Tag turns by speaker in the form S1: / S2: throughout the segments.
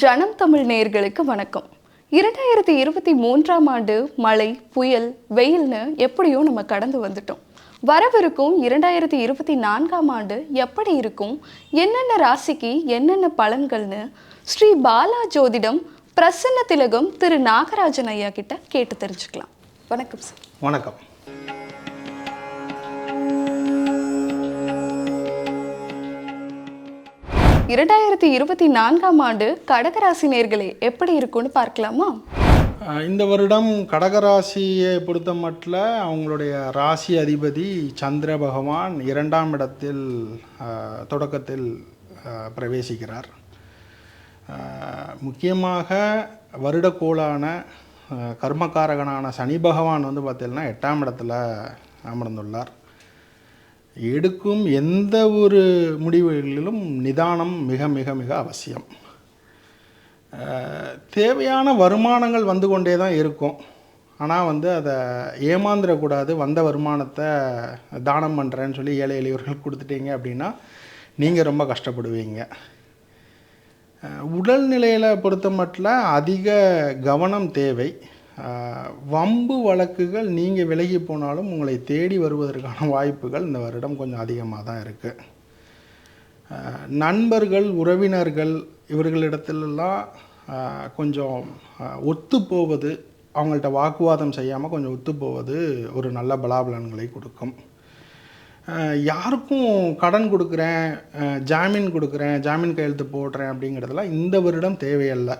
S1: ஜனம் தமிழ் நேயர்களுக்கு வணக்கம். இரண்டாயிரத்தி இருபத்தி மூன்றாம் ஆண்டு மழை புயல் வெயில்னு எப்படியோ நம்ம கடந்து வந்துட்டோம். வரவிருக்கும் இரண்டாயிரத்தி இருபத்தி நான்காம் ஆண்டு எப்படி இருக்கும் என்னென்ன ராசிக்கு என்னென்ன பலன்கள்னு ஸ்ரீ பாலா ஜோதிடம் பிரசன்ன திலகம் திரு நாகராஜன் ஐயா கிட்ட கேட்டு தெரிஞ்சுக்கலாம். வணக்கம் சார்.
S2: வணக்கம்.
S1: இரண்டாயிரத்தி இருபத்தி நான்காம் ஆண்டு கடகராசி நேர்களே எப்படி இருக்கும்னு பார்க்கலாமா?
S2: இந்த வருடம் கடகராசியை பொறுத்த மட்டில் அவங்களுடைய ராசி அதிபதி சந்திர பகவான் இரண்டாம் இடத்தில் தொடக்கத்தில் பிரவேசிக்கிறார். முக்கியமாக வருடக்கோளான கர்மக்காரகனான கர்மகாரகனான சனி பகவான் வந்து பார்த்தீங்கன்னா எட்டாம் இடத்துல அமர்ந்துள்ளார். எடுக்கும் எந்த ஒரு முடிவுகளிலும் நிதானம் மிக மிக மிக அவசியம். தேவையான வருமானங்கள் வந்து கொண்டே தான் இருக்கும். ஆனால் வந்து அதை ஏமாந்துடக்கூடாது வந்த வருமானத்தை தானம் பண்ணுறேன்னு சொல்லி ஏழை எளியவர்கள் கொடுத்துட்டீங்க அப்படின்னா நீங்கள் ரொம்ப கஷ்டப்படுவீங்க. உடல்நிலையில் பொறுத்த மட்டில் அதிக கவனம் தேவை. வம்பு வழக்குகள் நீங்கள் விலகி போனாலும் உங்களை தேடி வருவதற்கான வாய்ப்புகள் இந்த வருடம் கொஞ்சம் அதிகமாக தான் இருக்குது நண்பர்கள் உறவினர்கள் இவர்களிடத்துலலாம் கொஞ்சம் ஒத்து போவது அவங்கள்ட்ட வாக்குவாதம் செய்யாமல் கொஞ்சம் ஒத்து போவது ஒரு நல்ல பலாபலன்களை கொடுக்கும். யாருக்கும் கடன் கொடுக்குறேன் ஜாமீன் கொடுக்குறேன் ஜாமீன் கையெழுத்து போடுறேன் அப்படிங்கிறதெல்லாம் இந்த வருடம் தேவையில்லை.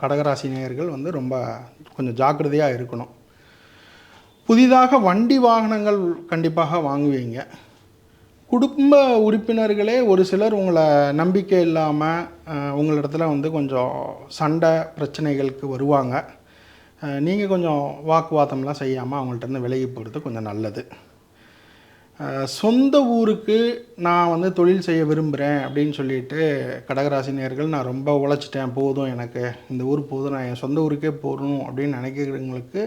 S2: கடகராசி நேயர்கள் வந்து ரொம்ப கொஞ்சம் ஜாக்கிரதையாக இருக்கணும். புதிதாக வண்டி வாகனங்கள் கண்டிப்பாக வாங்குவீங்க. குடும்ப உறுப்பினர்களே ஒரு சிலர் உங்களை நம்பிக்கை இல்லாமல் உங்களிடத்துல வந்து கொஞ்சம் சண்டை பிரச்சனைகளுக்கு வருவாங்க. நீங்கள் கொஞ்சம் வாக்குவாதம்லாம் செய்யாமல் அவங்கள்ட்ட இருந்து விலகி போகிறது கொஞ்சம் நல்லது. சொந்த ஊருக்கு நான் வந்து தொழில் செய்ய விரும்புகிறேன் அப்படின்னு சொல்லிட்டு கடகராசினியர்கள் நான் ரொம்ப உழைச்சிட்டேன் போதும் எனக்கு. இந்த ஊர் போதும் நான் என் சொந்த ஊருக்கே போகணும் அப்படின்னு நினைக்கிறவங்களுக்கு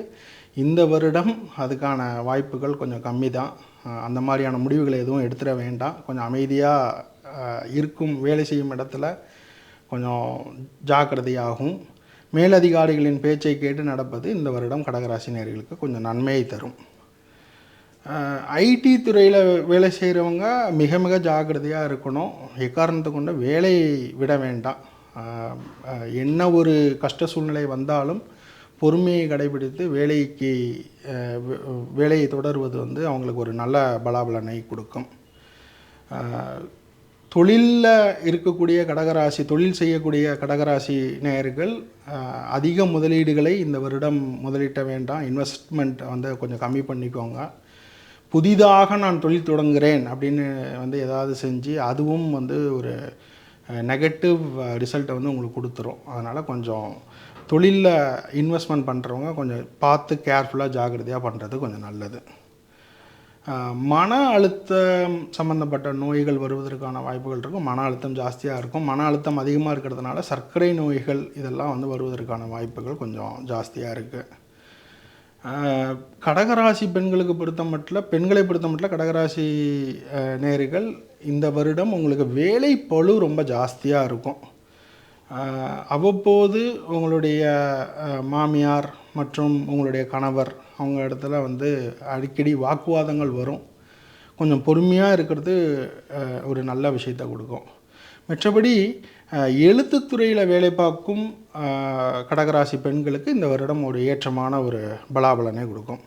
S2: இந்த வருடம் அதுக்கான வாய்ப்புகள் கொஞ்சம் கம்மி தான் அந்த மாதிரியான முடிவுகளை எதுவும் எடுத்துட வேண்டாம். கொஞ்சம் அமைதியாக இருக்கும் வேலை செய்யும் இடத்துல கொஞ்சம் ஜாக்கிரதையாகும் மேலதிகாரிகளின் பேச்சை கேட்டு நடப்பது இந்த வருடம் கடகராசினியர்களுக்கு கொஞ்சம் நன்மையை தரும். ஐடி துறையில் வேலை செய்கிறவங்க மிக மிக ஜாக்கிரதையாக இருக்கணும். எக்காரணத்தை கொண்டு வேலை விட வேண்டாம். என்ன ஒரு கஷ்ட சூழ்நிலை வந்தாலும் பொறுமையை கடைபிடித்து வேலைக்கு வே- வேலையை தொடர்வது வந்து அவங்களுக்கு ஒரு நல்ல பலாபலனை கொடுக்கும். தொழிலில் இருக்கக்கூடிய கடகராசி தொழில் செய்யக்கூடிய கடகராசி நேயர்கள் அதிக முதலீடுகளை இந்த வருடம் முதலீட்ட வேண்டாம். இன்வெஸ்ட்மெண்ட் வந்து கொஞ்சம் கம்மி பண்ணிக்கோங்க. புதிதாக நான் தொழில் தொடங்குகிறேன் அப்படின்னு வந்து ஏதாவது செஞ்சு அதுவும் வந்து ஒரு நெகட்டிவ் ரிசல்ட்டை வந்து உங்களுக்கு கொடுத்துரும். அதனால் கொஞ்சம் தொழிலில் இன்வெஸ்ட்மெண்ட் பண்ணுறவங்க கொஞ்சம் பார்த்து கேர்ஃபுல்லாக ஜாக்கிரதையாக பண்ணுறது கொஞ்சம் நல்லது. மன அழுத்தம் சம்மந்தப்பட்ட நோய்கள் வருவதற்கான வாய்ப்புகள் இருக்கும். மன அழுத்தம் ஜாஸ்தியாக இருக்கும். மன அழுத்தம் அதிகமாக இருக்கிறதுனால சர்க்கரை நோய்கள் இதெல்லாம் வந்து வருவதற்கான வாய்ப்புகள் கொஞ்சம் ஜாஸ்தியாக இருக்குது கடகராசி பெண்களுக்கு பொறுத்த மட்டும் பெண்களை பொறுத்த மட்டும் கடகராசி நேர்கள் இந்த வருடம் உங்களுக்கு வேலை பளு ரொம்ப ஜாஸ்தியாக இருக்கும். அவ்வப்போது உங்களுடைய மாமியார் மற்றும் உங்களுடைய கணவர் அவங்க இடத்துல வந்து அடிக்கடி வாக்குவாதங்கள் வரும். கொஞ்சம் பொறுமையாக இருக்கிறது ஒரு நல்ல விஷயத்தை கொடுக்கும். மற்றபடி எழுத்துத்துறையில் வேலை பார்க்கும் கடகராசி பெண்களுக்கு இந்த வருடம் ஒரு ஏற்றமான ஒரு பலாபலனை கொடுக்கும்.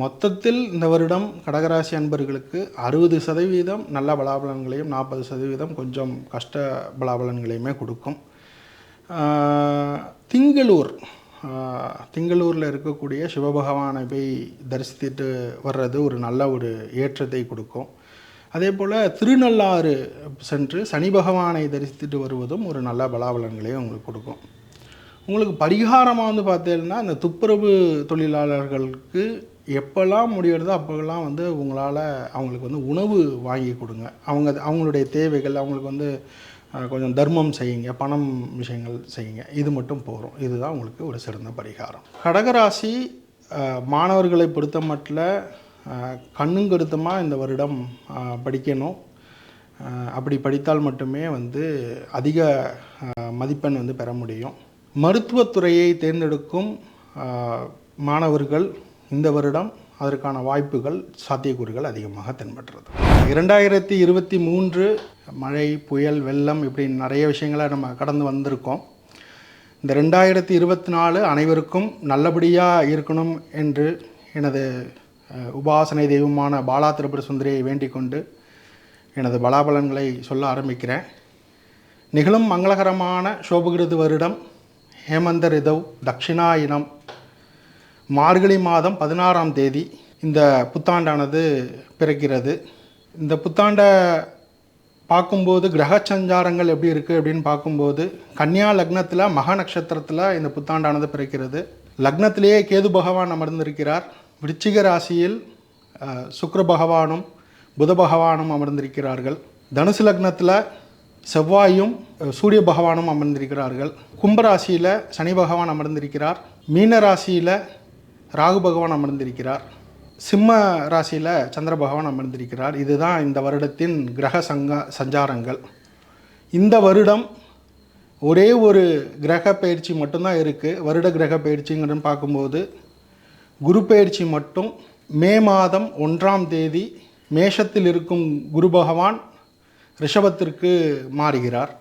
S2: மொத்தத்தில் இந்த வருடம் கடகராசி அன்பர்களுக்கு அறுபது சதவீதம் நல்ல பலாபலன்களையும் நாற்பது சதவீதம் கொஞ்சம் கஷ்ட பலாபலன்களையுமே கொடுக்கும். திங்களூர் திங்களூரில் இருக்கக்கூடிய சிவபகவானை போய் தரிசித்துட்டு வர்றது ஒரு நல்ல ஒரு ஏற்றத்தை கொடுக்கும். அதே போல் திருநள்ளாறு சென்று சனி பகவானை தரிசித்துட்டு வருவதும் ஒரு நல்ல பலாபலன்களையும் உங்களுக்கு கொடுக்கும். உங்களுக்கு பரிகாரமாக வந்து பார்த்தீங்கன்னா இந்த துப்புரவு தொழிலாளர்களுக்கு எப்போல்லாம் முடிகிறதோ அப்போல்லாம் வந்து உங்களால் அவங்களுக்கு வந்து உணவு வாங்கி கொடுங்க. அவங்க அவங்களுடைய தேவைகள் அவங்களுக்கு வந்து கொஞ்சம் தர்மம் செய்யுங்க பணம் விஷயங்கள் செய்யுங்க. இது மட்டும் போகிறோம் இதுதான் உங்களுக்கு ஒரு சிறந்த பரிகாரம். கடகராசி மாணவர்களை பொறுத்த மட்டில் கண்ணும் கருத்துமாக இந்த வருடம் படிக்கணும். அப்படி படித்தால் மட்டுமே வந்து அதிக மதிப்பெண் வந்து பெற முடியும். மருத்துவத்துறையை தேர்ந்தெடுக்கும் மாணவர்கள் இந்த வருடம் அதற்கான வாய்ப்புகள் சாத்தியக்கூறுகள் அதிகமாக தென்படுறது இரண்டாயிரத்தி இருபத்தி மூன்று மழை புயல் வெள்ளம் இப்படி நிறைய விஷயங்களை நம்ம கடந்து வந்திருக்கோம். இந்த ரெண்டாயிரத்தி இருபத்தி நாலு அனைவருக்கும் நல்லபடியாக இருக்கணும் என்று எனது உபாசனை தெய்வமான பாலா திரிபுர சுந்தரியை வேண்டிக் கொண்டு எனது பலாபலன்களை சொல்ல ஆரம்பிக்கிறேன். நிகழும் மங்களகரமான சோபகிருது வருடம் ஹேமந்த ரிதவ் தட்சிணாயினம் மார்கழி மாதம் பதினாறாம் தேதி இந்த புத்தாண்டானது பிறக்கிறது. இந்த புத்தாண்டை பார்க்கும்போது கிரக சஞ்சாரங்கள் எப்படி இருக்குது அப்படின்னு பார்க்கும்போது கன்னியா லக்னத்தில் மகா நட்சத்திரத்தில் இந்த புத்தாண்டானது பிறக்கிறது. லக்னத்திலேயே கேது பகவான் அமர்ந்திருக்கிறார். விருச்சிக ராசியில் சுக்கர பகவானும் புத பகவானும் அமர்ந்திருக்கிறார்கள். தனுசு லக்னத்தில் செவ்வாயும் சூரிய பகவானும் அமர்ந்திருக்கிறார்கள். கும்பராசியில் சனி பகவான் அமர்ந்திருக்கிறார். மீன ராசியில் ராகு பகவான் அமர்ந்திருக்கிறார். சிம்ம ராசியில் சந்திர பகவான் அமர்ந்திருக்கிறார். இதுதான் இந்த வருடத்தின் கிரக சங்க சஞ்சாரங்கள். இந்த வருடம் ஒரே ஒரு கிரக பயிற்சி மட்டும்தான் இருக்குது வருட கிரக பயிற்சிங்கன்னு பார்க்கும்போது குரு பயிற்சி மட்டும் மே மாதம் ஒன்றாம் தேதி மேஷத்தில் இருக்கும் குரு பகவான் ரிஷபத்திற்கு மாறுகிறார்.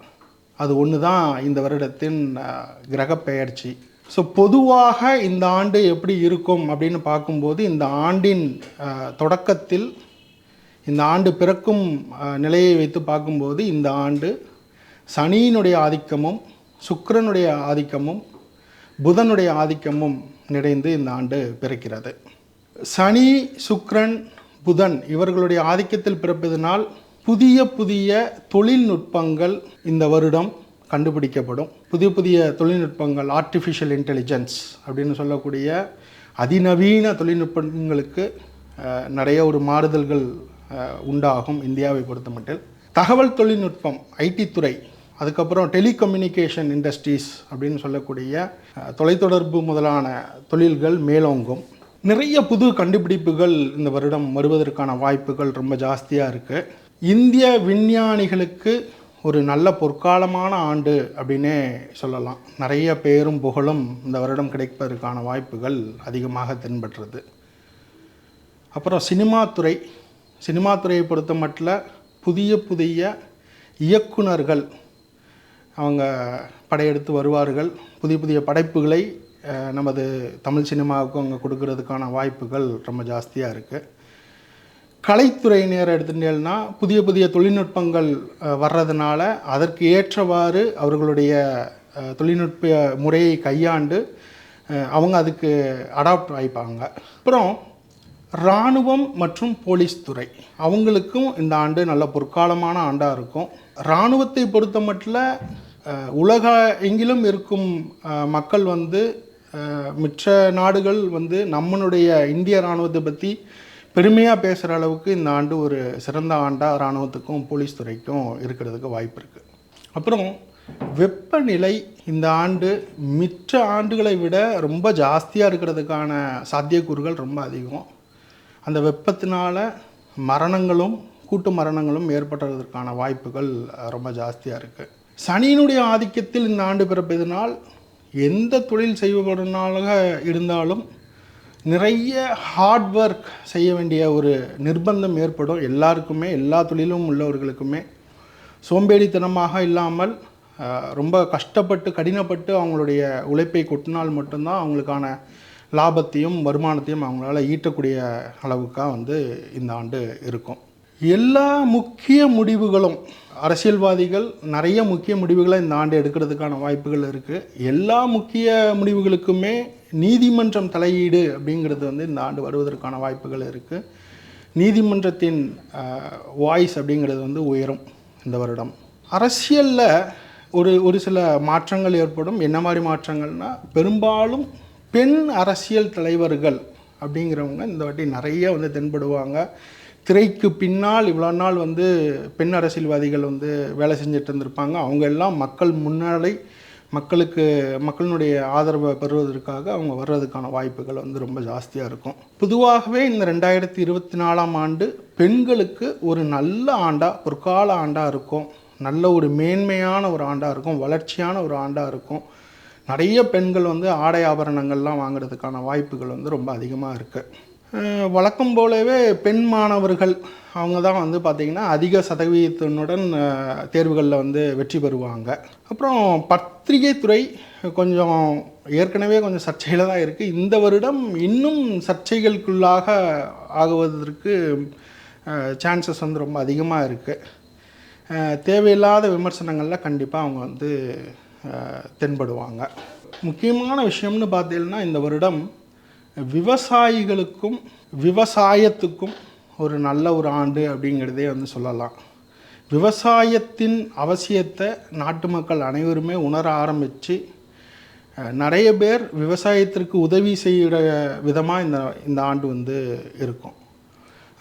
S2: அது ஒன்று தான் இந்த வருடத்தின் கிரகப்பெயர்ச்சி கிரக பெயர்ச்சி ஸோ பொதுவாக இந்த ஆண்டு எப்படி இருக்கும் அப்படின்னு பார்க்கும்போது இந்த ஆண்டின் தொடக்கத்தில் இந்த ஆண்டு பிறக்கும் நிலையை வைத்து பார்க்கும்போது இந்த ஆண்டு சனியினுடைய ஆதிக்கமும் சுக்கரனுடைய ஆதிக்கமும் புதனுடைய ஆதிக்கமும் நிறைந்து இந்த ஆண்டு பிறக்கிறது. சனி சுக்ரன் புதன் இவர்களுடைய ஆதிக்கத்தில் பிறப்பதனால் புதிய புதிய தொழில்நுட்பங்கள் இந்த வருடம் கண்டுபிடிக்கப்படும். புதிய புதிய தொழில்நுட்பங்கள் ஆர்டிஃபிஷியல் இன்டெலிஜென்ஸ் அப்படின்னு சொல்லக்கூடிய அதிநவீன தொழில்நுட்பங்களுக்கு நிறைய ஒரு மாறுதல்கள் உண்டாகும் இந்தியாவை பொறுத்தமட்டில். தகவல் தொழில்நுட்பம் ஐடி துறை அதுக்கப்புறம் டெலிகம்யூனிகேஷன் இண்டஸ்ட்ரீஸ் அப்படின்னு சொல்லக்கூடிய தொலைத்தொடர்பு முதலான தொழில்கள் மேலோங்கும். நிறைய புது கண்டுபிடிப்புகள் இந்த வருடம் வருவதற்கான வாய்ப்புகள் ரொம்ப ஜாஸ்தியாக இருக்குது இந்திய விஞ்ஞானிகளுக்கு ஒரு நல்ல பொற்காலமான ஆண்டு அப்படின்னே சொல்லலாம். நிறைய பேரும் புகழும் இந்த வருடம் கிடைப்பதற்கான வாய்ப்புகள் அதிகமாக தென்படுறது அப்புறம் சினிமா துறை. சினிமா துறையை பொறுத்த மட்டில் புதிய புதிய இயக்குனர்கள் அவங்க படையெடுத்து வருவார்கள். புதிய புதிய படைப்புகளை நமது தமிழ் சினிமாவுக்கு அவங்க கொடுக்கறதுக்கான வாய்ப்புகள் ரொம்ப ஜாஸ்தியாக இருக்குது கலைத்துறையினர் எடுத்துட்டேன்னா புதிய புதிய தொழில்நுட்பங்கள் வர்றதுனால அதற்கு ஏற்றவாறு அவர்களுடைய தொழில்நுட்ப முறையை கையாண்டு அவங்க அதுக்கு அடாப்ட் ஆகிப்பாங்க அப்புறம் இராணுவம் மற்றும் போலீஸ் துறை. அவங்களுக்கும் இந்த ஆண்டு நல்ல பொற்காலமான ஆண்டாக இருக்கும். இராணுவத்தை பொறுத்த மட்டும் உலக எங்கிலும் இருக்கும் மக்கள் வந்து மிச்ச மற்ற நாடுகள் வந்து நம்மளுடைய இந்திய இராணுவத்தை பற்றி பெருமையாக பேசுகிற அளவுக்கு இந்த ஆண்டு ஒரு சிறந்த ஆண்டாக இராணுவத்துக்கும் போலீஸ் துறைக்கும் இருக்கிறதுக்கு வாய்ப்பு இருக்குது அப்புறம் வெப்பநிலை இந்த ஆண்டு மிச்ச ஆண்டுகளை விட ரொம்ப ஜாஸ்தியாக இருக்கிறதுக்கான சாத்தியக்கூறுகள் ரொம்ப அதிகம். அந்த வெப்பத்தினால மரணங்களும் கூட்டு மரணங்களும் ஏற்படுறதுக்கான வாய்ப்புகள் ரொம்ப ஜாஸ்தியாக இருக்குது சனியினுடைய ஆதிக்கத்தில் இந்த ஆண்டு பிறப்பதனால் எந்த தொழில் செய்பவனாக இருந்தாலும் நிறைய ஹார்ட் ஒர்க் செய்ய வேண்டிய ஒரு நிர்பந்தம் ஏற்படும். எல்லாருக்குமே எல்லா தொழிலும் உள்ளவர்களுக்குமே. சோம்பேறித்தனமாக இல்லாமல் ரொம்ப கஷ்டப்பட்டு கடினப்பட்டு அவங்களுடைய உழைப்பை கொட்டினால் மட்டும்தான் அவங்களுக்கான லாபத்தையும் வருமானத்தையும் அவங்களால ஈட்டக்கூடிய அளவுக்காக வந்து இந்த ஆண்டு இருக்கும். எல்லா முக்கிய முடிவுகளும் அரசியல்வாதிகள் நிறைய முக்கிய முடிவுகளை இந்த ஆண்டு எடுக்கிறதுக்கான வாய்ப்புகள் இருக்குது எல்லா முக்கிய முடிவுகளுக்குமே நீதிமன்றம் தலையீடு அப்படிங்கிறது வந்து இந்த ஆண்டு வருவதற்கான வாய்ப்புகள் இருக்குது நீதிமன்றத்தின் வாய்ஸ் அப்படிங்கிறது வந்து உயரும் இந்த வருடம். அரசியலில் ஒரு ஒரு சில மாற்றங்கள் ஏற்படும். என்ன மாதிரி மாற்றங்கள்னால் பெரும்பாலும் பெண் அரசியல் தலைவர்கள் அப்படிங்கிறவங்க இந்த வாட்டி நிறைய வந்து தென்படுவாங்க. திரைக்கு பின்னால் இவ்வளோ நாள் வந்து பெண் அரசியல்வாதிகள் வந்து வேலை செஞ்சுட்டு இருந்திருப்பாங்க. அவங்க எல்லாம் மக்கள் முன்னாடி மக்களுக்கு மக்களினுடைய ஆதரவை பெறுவதற்காக அவங்க வர்றதுக்கான வாய்ப்புகள் வந்து ரொம்ப ஜாஸ்தியாக இருக்கும். பொதுவாகவே இந்த ரெண்டாயிரத்தி இருபத்தி நாலாம் ஆண்டு பெண்களுக்கு ஒரு நல்ல ஆண்டாக பொற்கால ஆண்டாக இருக்கும். நல்ல ஒரு மேன்மையான ஒரு ஆண்டாக இருக்கும். வளர்ச்சியான ஒரு ஆண்டாக இருக்கும். நிறைய பெண்கள் வந்து ஆடை ஆபரணங்கள்லாம் வாங்குறதுக்கான வாய்ப்புகள் வந்து ரொம்ப அதிகமாக இருக்குது வழக்கம் போலவே பெண் மாணவர்கள் அவங்க தான் வந்து பார்த்திங்கன்னா அதிக சதவீதத்தினுடன் தேர்வுகளில் வந்து வெற்றி பெறுவாங்க. அப்புறம் பத்திரிகை துறை கொஞ்சம் ஏற்கனவே கொஞ்சம் சர்ச்சையில் தான் இருக்குது இந்த வருடம் இன்னும் சர்ச்சைகளுக்குள்ளாக ஆகுவதற்கு சான்சஸ் வந்து ரொம்ப அதிகமாக இருக்குது தேவையில்லாத விமர்சனங்களில் கண்டிப்பாக அவங்க வந்து தென்படுவாங்க. முக்கியமான விஷயம்னு பார்த்தீங்கன்னா இந்த வருடம் விவசாயிகளுக்கும் விவசாயத்துக்கும் ஒரு நல்ல ஒரு ஆண்டு அப்படிங்கிறதே வந்து சொல்லலாம். விவசாயத்தின் அவசியத்தை நாட்டு மக்கள் அனைவருமே உணர ஆரம்பித்து நிறைய பேர் விவசாயத்திற்கு உதவி செய்கிற விதமாக இந்த இந்த ஆண்டு வந்து இருக்கும்.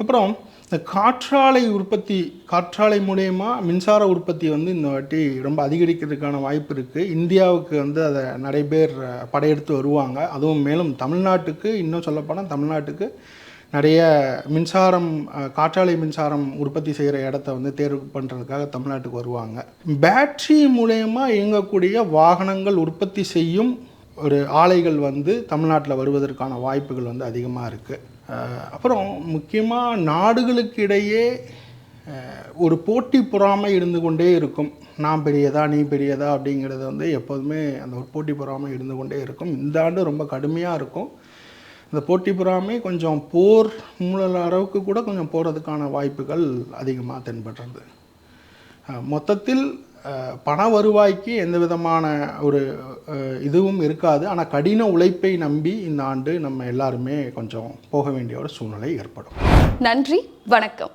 S2: அப்புறம் இந்த காற்றாலை உற்பத்தி காற்றாலை மூலயமா மின்சார உற்பத்தி வந்து இந்த வாட்டி ரொம்ப அதிகரிக்கிறதுக்கான வாய்ப்பு இருக்குது இந்தியாவுக்கு வந்து அதை நிறைய பேர் படையெடுத்து வருவாங்க. அதுவும் மேலும் தமிழ்நாட்டுக்கு இன்னும் சொல்லப்போனால் தமிழ்நாட்டுக்கு நிறைய மின்சாரம் காற்றாலை மின்சாரம் உற்பத்தி செய்கிற இடத்த வந்து தேர்வு பண்ணுறதுக்காக தமிழ்நாட்டுக்கு வருவாங்க. பேட்ரி மூலயமா இயங்கக்கூடிய வாகனங்கள் உற்பத்தி செய்யும் ஒரு ஆலைகள் வந்து தமிழ்நாட்டில் வருவதற்கான வாய்ப்புகள் வந்து அதிகமாக இருக்குது அப்புறம் முக்கியமாக நாடுகளுக்கு இடையே ஒரு போட்டி பொறாமை இருந்து கொண்டே இருக்கும். நான் பெரியதா நீ பெரியதா அப்படிங்கிறது வந்து எப்போதுமே அந்த ஒரு போட்டி பொறாமை இருந்து கொண்டே இருக்கும். இந்த ஆண்டு ரொம்ப கடுமையாக இருக்கும். இந்த போட்டி பொறாமை கொஞ்சம் போர் மூலல அளவுக்கு கூட கொஞ்சம் போகிறதுக்கான வாய்ப்புகள் அதிகமாக தென்படுறது. மொத்தத்தில் பண வருவாய்க்கு எந்த விதமான ஒரு இதுவும் இருக்காது. ஆனால் கடின உழைப்பை நம்பி இந்த ஆண்டு நம்ம எல்லாருமே கொஞ்சம் போக வேண்டிய ஒரு சூழ்நிலை ஏற்படும்.
S1: நன்றி வணக்கம்.